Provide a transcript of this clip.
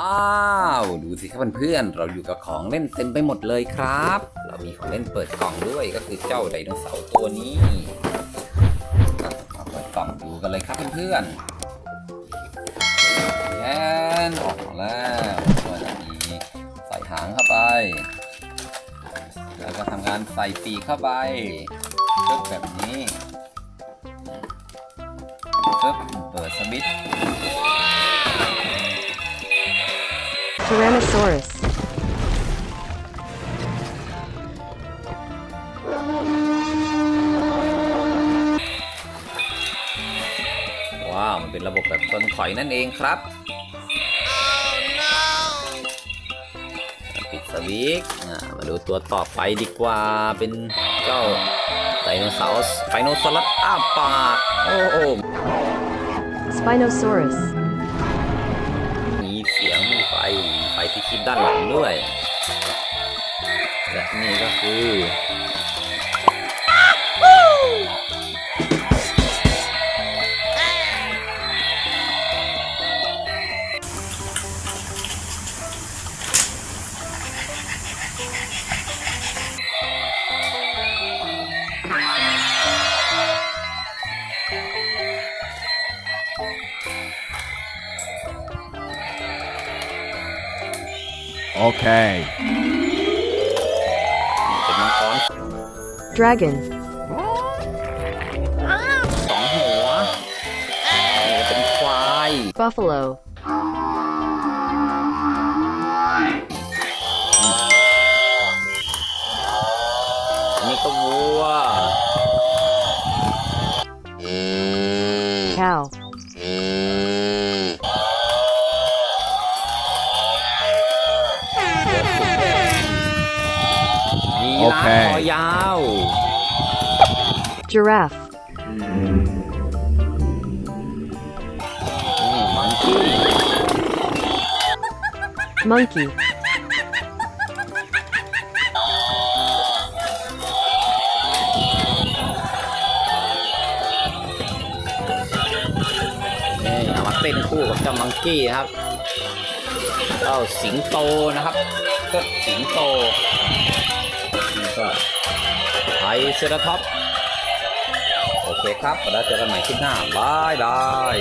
อ้าวดูสิครับเพื่อนๆเราอยู่กับของเล่นเต็มไปหมดเลยครับ เรามีของเล่นเปิดกล่องด้วยก็คือเจ้าไดโนเสาร์ตัวนี้เปิดกล่องดูกันเลยครับเพื่อนๆแอนออกมาแล้วก็จะมีใส่หางเข้าไป แล้วก็ทำการใส่ปีกเข้าไปเพิ่แบบนี้ปึ๊บเปิดสวิตช์ Tyrannosaurus. ว้าว มันเป็นระบบแบบต้นถอยนั่นเองครับ ปิดสวิตช์อ่ามาดูตัวต่อไปดีกว่า เป็นเจ้าไดโนเสาร์ไดโนซอรัสอ้าปาก โอ้โห Spinosaurus. ีไฟที่คลิปด้านหลังด้วย และนี่ก็คือ Okay. เป็นมังกร Dragon. สองหัวนี่เป็นควาย Buffalo. นี่ก็วัว Cow. โอราฟเค คอยาว Giraffe. นี่มังกี้ Monkey. นี่เอามาเต้นคู่กับเจ้ามังกี้ครับเจ้าสิงโตนะครับก็สิงโต นี่ก็ไทยเซราท็อปโอเคครับแล้วเจอกันใหม่คลิปหน้าบายบาย